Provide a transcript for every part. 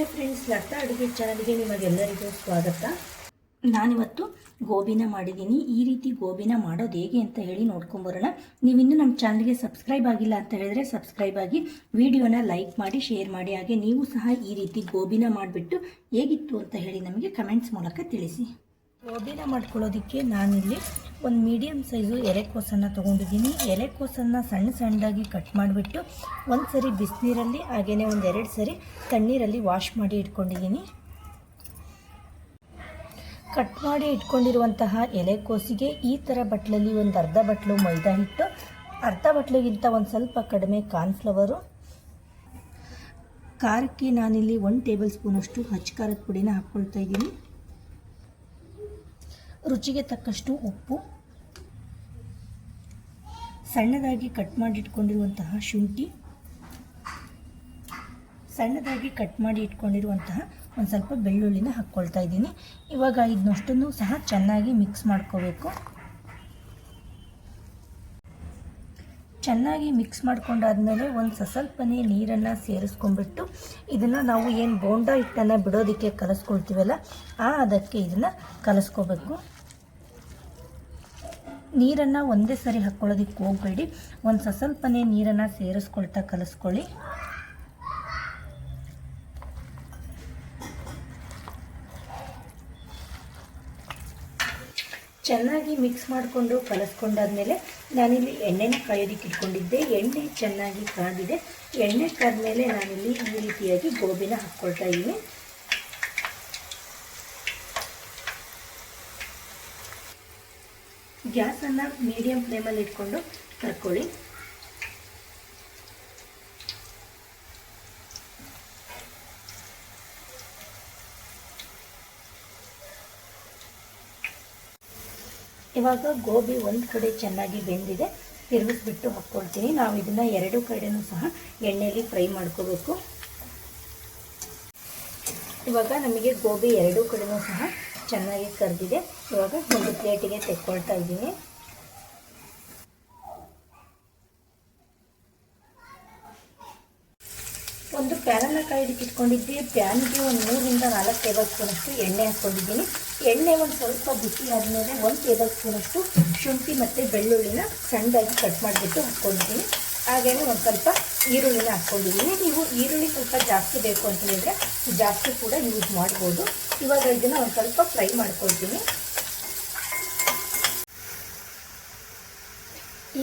ನಮಸ್ತೆ ಫ್ರೆಂಡ್ಸ್ ಲತಾ ಅಡುಗೆ ಚಾನಲ್ಗೆ ನಿಮಗೆಲ್ಲರಿಗೂ ಸ್ವಾಗತ. ನಾನಿವತ್ತು ಗೋಬಿನ ಮಾಡಿದ್ದೀನಿ. ಈ ರೀತಿ ಗೋಬಿನ ಮಾಡೋದು ಹೇಗೆ ಅಂತ ಹೇಳಿ ನೋಡ್ಕೊಂಬರೋಣ. ನೀವಿನ್ನೂ ನಮ್ಮ ಚಾನಲ್ಗೆ ಸಬ್ಸ್ಕ್ರೈಬ್ ಆಗಿಲ್ಲ ಅಂತ ಹೇಳಿದ್ರೆ ಸಬ್ಸ್ಕ್ರೈಬ್ ಆಗಿ ವಿಡಿಯೋನ ಲೈಕ್ ಮಾಡಿ, ಶೇರ್ ಮಾಡಿ. ಹಾಗೆ ನೀವು ಸಹ ಈ ರೀತಿ ಗೋಬಿನ ಮಾಡಿಬಿಟ್ಟು ಹೇಗಿತ್ತು ಅಂತ ಹೇಳಿ ನಮಗೆ ಕಮೆಂಟ್ಸ್ ಮೂಲಕ ತಿಳಿಸಿ. ಗೋಬಿನ ಮಾಡ್ಕೊಳ್ಳೋದಕ್ಕೆ ನಾನಿಲ್ಲಿ ಒಂದು ಮೀಡಿಯಮ್ ಸೈಜು ಎಲೆಕೋಸನ್ನು ತೊಗೊಂಡಿದ್ದೀನಿ. ಎಲೆಕೋಸನ್ನು ಸಣ್ಣ ಸಣ್ಣದಾಗಿ ಕಟ್ ಮಾಡಿಬಿಟ್ಟು ಒಂದು ಸರಿ ಬಿಸಿನೀರಲ್ಲಿ ಹಾಗೆಯೇ ಒಂದು ಎರಡು ಸರಿ ತಣ್ಣೀರಲ್ಲಿ ವಾಶ್ ಮಾಡಿ ಇಟ್ಕೊಂಡಿದ್ದೀನಿ. ಕಟ್ ಮಾಡಿ ಇಟ್ಕೊಂಡಿರುವಂತಹ ಎಲೆಕೋಸಿಗೆ ಈ ಥರ ಬಟ್ಲಲ್ಲಿ ಒಂದು ಅರ್ಧ ಬಟ್ಲು ಮೈದಾ ಹಿಟ್ಟು, ಅರ್ಧ ಬಟ್ಲಿಗಿಂತ ಒಂದು ಸ್ವಲ್ಪ ಕಡಿಮೆ ಕಾರ್ನ್ಫ್ಲವರು ಖಾರಕ್ಕೆ ನಾನಿಲ್ಲಿ ಒಂದು ಟೇಬಲ್ ಸ್ಪೂನಷ್ಟು ಹಚ್ಚ ಖಾರದ ಪುಡಿನ ಹಾಕ್ಕೊಳ್ತಾ ಇದ್ದೀನಿ. ರುಚಿಗೆ ತಕ್ಕಷ್ಟು ಉಪ್ಪು. ಸಣ್ಣದಾಗಿ ಕಟ್ ಮಾಡಿಟ್ಕೊಂಡಿರುವಂತಹ ಶುಂಠಿ. ಸಣ್ಣದಾಗಿ ಕಟ್ ಮಾಡಿ ಇಟ್ಕೊಂಡಿರುವಂತಹ ಒಂದು ಸ್ವಲ್ಪ ಬೆಳ್ಳುಳ್ಳಿನ ಹಾಕ್ಕೊಳ್ತಾ ಇದ್ದೀನಿ. ಇವಾಗ ಇದನ್ನಷ್ಟನ್ನು ಸಹ ಚೆನ್ನಾಗಿ ಮಿಕ್ಸ್ ಮಾಡ್ಕೋಬೇಕು. ಚೆನ್ನಾಗಿ ಮಿಕ್ಸ್ ಮಾಡ್ಕೊಂಡಾದ್ಮೇಲೆ ಒಂದು ಸ್ವಲ್ಪನೇ ನೀರನ್ನು ಸೇರಿಸ್ಕೊಂಡ್ಬಿಟ್ಟು ಇದನ್ನು ನಾವು ಏನು ಬೋಂಡಾ ಹಿಟ್ಟನ್ನು ಬಿಡೋದಕ್ಕೆ ಕಲಸ್ಕೊಳ್ತೀವಲ್ಲ, ಆ ಅದಕ್ಕೆ ಇದನ್ನು ಕಲಿಸ್ಕೋಬೇಕು. ನೀರನ್ನು ಒಂದೇ ಸರಿ ಹಾಕ್ಕೊಳ್ಳೋದಕ್ಕೆ ಹೋಗಬೇಡಿ. ಒಂದು ಸ್ವಲ್ಪನೇ ನೀರನ್ನು ಸೇರಿಸ್ಕೊಳ್ತಾ ಕಲಿಸ್ಕೊಳ್ಳಿ. ಚೆನ್ನಾಗಿ ಮಿಕ್ಸ್ ಮಾಡಿಕೊಂಡು ಕಲಸ್ಕೊಂಡಾದ್ಮೇಲೆ ನಾನಿಲ್ಲಿ ಎಣ್ಣೆನ ಕಾಯೋದಿಕ್ಕೆ ಇಟ್ಕೊಂಡಿದ್ದೆ. ಎಣ್ಣೆ ಚೆನ್ನಾಗಿ ಕಾದಿದೆ. ಎಣ್ಣೆ ಕಾದ್ಮೇಲೆ ನಾನಿಲ್ಲಿ ಈ ರೀತಿಯಾಗಿ ಗೋಬಿನ ಹಾಕ್ಕೊಳ್ತಾ ಇದ್ದೀನಿ. ಗ್ಯಾಸನ್ನು ಮೀಡಿಯಮ್ ಫ್ಲೇಮಲ್ಲಿ ಇಟ್ಕೊಂಡು ಕರ್ಕೊಳ್ಳಿ. ಇವಾಗ ಗೋಬಿ ಒಂದು ಕಡೆ ಚೆನ್ನಾಗಿ ಬೆಂದಿದೆ. ತಿರುಗಿಸ್ಬಿಟ್ಟು ಹಾಕ್ಕೊಳ್ತೀನಿ ನಾವು ಇದನ್ನು ಎರಡು ಕಡೆನೂ ಸಹ ಎಣ್ಣೆಯಲ್ಲಿ ಫ್ರೈ ಮಾಡ್ಕೋಬೇಕು. ಇವಾಗ ನಮಗೆ ಗೋಬಿ ಎರಡೂ ಕಡೆನೂ ಸಹ ಚೆನ್ನಾಗಿ ಕರೆದಿದೆ. ಇವಾಗ ಒಂದು ಪ್ಲೇಟಿಗೆ ತೆಕ್ಕೊಳ್ತಾ ಇದ್ದೀನಿ. ಒಂದು ಪ್ಯಾನನ್ನ ಕಾಯ್ದಕ್ಕೆ ಇಟ್ಕೊಂಡಿದ್ದೆ. ಪ್ಯಾನ್ಗೆ ಒಂದು ಮೂರಿಂದ ನಾಲ್ಕು ಟೇಬಲ್ ಸ್ಪೂನಷ್ಟು ಎಣ್ಣೆ ಹಾಕ್ಕೊಂಡಿದ್ದೀನಿ. ಎಣ್ಣೆ ಒಂದು ಸ್ವಲ್ಪ ಬಿಸಿ ಆದಮೇಲೆ ಒಂದು ಟೇಬಲ್ ಸ್ಪೂನಷ್ಟು ಶುಂಠಿ ಮತ್ತು ಬೆಳ್ಳುಳ್ಳಿನ ಸಣ್ಣದಾಗಿ ಕಟ್ ಮಾಡಿಬಿಟ್ಟು ಹಾಕ್ಕೊಂಡಿದ್ದೀನಿ. ಹಾಗೆಯೇ ಒಂದು ಸ್ವಲ್ಪ ಈರುಳ್ಳಿನ ಹಾಕ್ಕೊಂಡಿದ್ದೀನಿ. ನೀವು ಈರುಳ್ಳಿ ಸ್ವಲ್ಪ ಜಾಸ್ತಿ ಬೇಕು ಅಂತ ಹೇಳಿದ್ರೆ ಜಾಸ್ತಿ ಕೂಡ ಯೂಸ್ ಮಾಡ್ಬೋದು. ಇವಾಗ ಇದನ್ನು ಒಂದು ಸ್ವಲ್ಪ ಫ್ರೈ ಮಾಡ್ಕೊಳ್ತೀನಿ.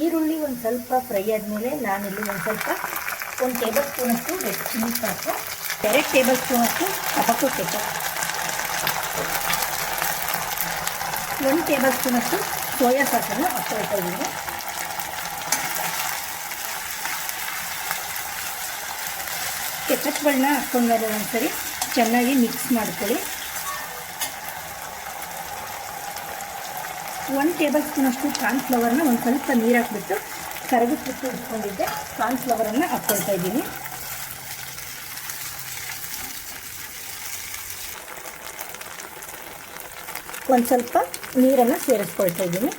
ಈರುಳ್ಳಿ ಒಂದು ಸ್ವಲ್ಪ ಫ್ರೈ ಆದಮೇಲೆ ನಾನಿಲ್ಲಿ ಒಂದು ಸ್ವಲ್ಪ ಒಂದು ಟೇಬಲ್ ಸ್ಪೂನಷ್ಟು ರೆಡ್ ಚಿಲ್ಲಿ ಸಾಕು. ಎರಡು ಟೇಬಲ್ ಸ್ಪೂನಷ್ಟು ಟೊಮಟೊ ಕೆಪ ಒಂದು ಟೇಬಲ್ ಸ್ಪೂನಷ್ಟು ಸೋಯಾ ಸಾಸನ್ನು ಹಾಕ್ಕೊಳ್ತಾ ಇದ್ದೀನಿ. ಕೆಚ್ಚಪ್ಪಗಳನ್ನ ಹಾಕ್ಕೊಂಡ್ಮೇಲೆ ಒಂದ್ಸರಿ. ಚೆನ್ನಾಗಿ ಮಿಕ್ಸ್ ಮಾಡ್ಕೊಳ್ಳಿ. ಒಂದು ಟೇಬಲ್ ಸ್ಪೂನಷ್ಟು ಕಾರ್ನ್ಫ್ಲವರ್ನ ಒಂದು ಸ್ವಲ್ಪ ನೀರು ಹಾಕ್ಬಿಟ್ಟು ಕರಗಿಸ್ಬಿಟ್ಟು ಇಟ್ಕೊಂಡಿದ್ದೆ. ಕಾರ್ನ್ಫ್ಲವರನ್ನು ಹಾಕ್ಕೊಳ್ತಾ ಇದ್ದೀನಿ. ಒಂದು ಸ್ವಲ್ಪ ನೀರನ್ನು ಸೇರಿಸ್ಕೊಳ್ತಾ ಇದ್ದೀನಿ.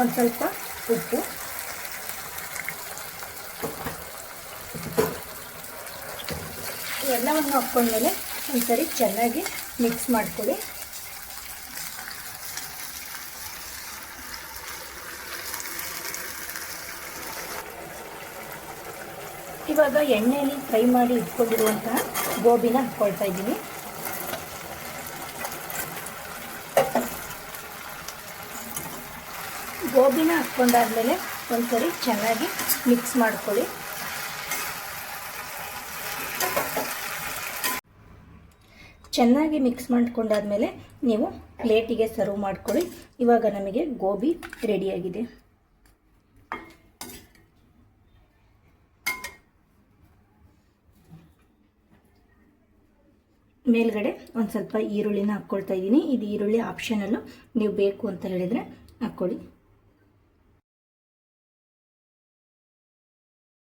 ಒಂದು ಸ್ವಲ್ಪ ಉಪ್ಪು. ಎಲ್ಲವನ್ನು ಹಾಕ್ಕೊಂಡ್ಮೇಲೆ ಒಂದ್ಸರಿ ಚೆನ್ನಾಗಿ ಮಿಕ್ಸ್ ಮಾಡ್ಕೊಳ್ಳಿ. ಇವಾಗ ಎಣ್ಣೆಯಲ್ಲಿ ಫ್ರೈ ಮಾಡಿ ಇಟ್ಕೊಂಡಿರುವಂತಹ ಗೋಬಿನ ಹಾಕ್ಕೊಳ್ತಾ ಇದ್ದೀನಿ. ಗೋಬಿನ ಹಾಕ್ಕೊಂಡಾದ್ಮೇಲೆ ಒಂದ್ಸರಿ ಚೆನ್ನಾಗಿ ಮಿಕ್ಸ್ ಮಾಡ್ಕೊಳ್ಳಿ. ಚೆನ್ನಾಗಿ ಮಿಕ್ಸ್ ಮಾಡ್ಕೊಂಡಾದ್ಮೇಲೆ ನೀವು ಪ್ಲೇಟಿಗೆ ಸರ್ವ್ ಮಾಡ್ಕೊಳ್ಳಿ. ಇವಾಗ ನಮಗೆ ಗೋಬಿ ರೆಡಿಯಾಗಿದೆ ಮೇಲ್ಗಡೆ ಒಂದು ಸ್ವಲ್ಪ ಈರುಳ್ಳಿನ ಹಾಕ್ಕೊಳ್ತಾ ಇದ್ದೀನಿ. ಇದು ಈರುಳ್ಳಿ ಆಪ್ಷನಲ್ಲು ನೀವು ಬೇಕು ಅಂತ ಹೇಳಿದರೆ ಹಾಕ್ಕೊಳ್ಳಿ.